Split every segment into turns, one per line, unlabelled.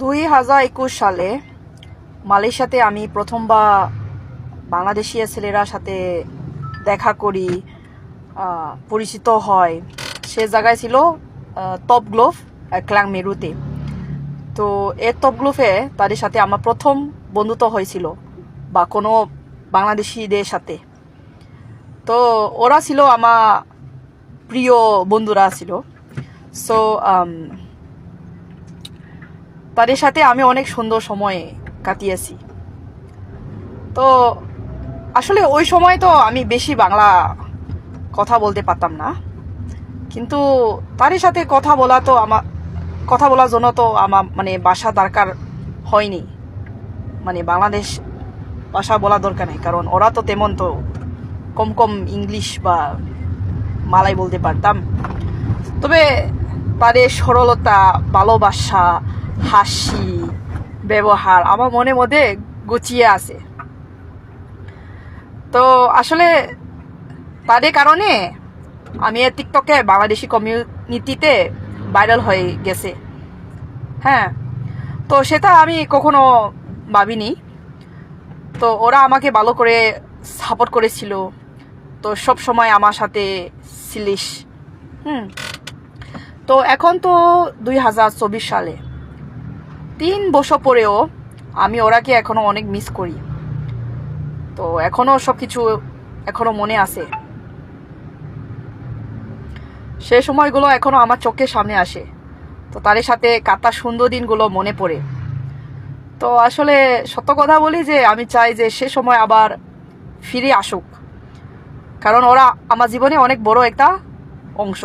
দুই হাজার একুশ সালে মালয়েশিয়াতে আমি প্রথমবার বাংলাদেশি ছেলেরা সাথে দেখা করি পরিচিত হয়। সে জায়গায় ছিল টপ গ্লোভ ক্ল্যাং মেরুতে তো এই টপ গ্লোভে তাদের সাথে আমার প্রথম বন্ধুত্ব হয়েছিল, বা কোনো বাংলাদেশিদের সাথে। তো ওরা ছিল আমার প্রিয় বন্ধুরা ছিল। সো তাদের সাথে আমি অনেক সুন্দর সময় কাটিয়েছি। তো আসলে ওই সময় তো আমি বেশি বাংলা কথা বলতে পারতাম না। কিন্তু তাদের সাথে কথা বলা তো আমার কথা বলার জন্য তো আমার মানে ভাষা দরকার হয়নি। মানে বাংলাদেশ ভাষা বলা দরকার নেই, কারণ ওরা তো তেমন তো কম কম ইংলিশ বা মালাই বলতে পারতাম। তবে তাদের সরলতা, ভালোবাসা হাসি, ব্যবহার আমার মনের মধ্যে গুছিয়ে আছে। তো আসলে তাদের কারণে আমি টিকটকে বাংলাদেশি কমিউনিটিতে ভাইরাল হয়ে গেছে। হ্যাঁ তো সেটা আমি কখনো ভাবিনি। তো ওরা আমাকে ভালো করে সাপোর্ট করেছিল। তো সব সময় আমার সাথে ছিলিস। হুম, তো এখন তো দুই হাজার চব্বিশ সালে। তিন বছর পরেও আমি ওরাকে এখনও অনেক মিস করি। তো এখনও সব কিছু এখনও মনে আছে। সে সময়গুলো এখনও আমার চোখের সামনে আসে। তো তাদের সাথে কাটা সুন্দর দিনগুলো মনে পড়ে। তো আসলে সত্য কথা বলি যে আমি চাই যে সে সময় আবার ফিরে আসুক। কারণ ওরা আমার জীবনে অনেক বড় একটা অংশ।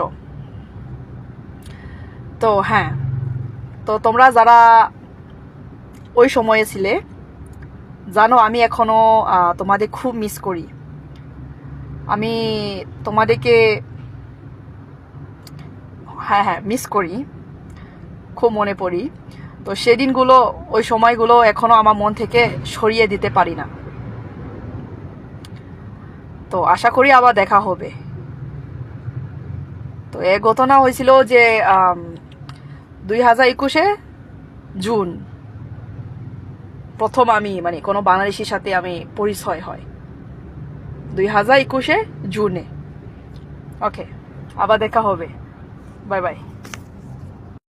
তো হ্যাঁ তো তোমরা যারা ওই সময়ে ছিলে। জানো, আমি এখনও তোমাদের খুব মিস করি। আমি তোমাদেরকে হ্যাঁ হ্যাঁ মিস করি। খুব মনে পড়ি। তো সেদিনগুলো, ওই সময়গুলো এখনও আমার মন থেকে সরিয়ে দিতে পারি না। তো আশা করি আবার দেখা হবে। তো এ ঘটনা হয়েছিল যে দুই হাজার একুশে জুন। প্রথম আমি মানে কোনো বাংলাদেশির সাথে আমি পরিচয় হয়। দুই হাজার একুশে জুনে। ওকে আবার দেখা হবে। Bye bye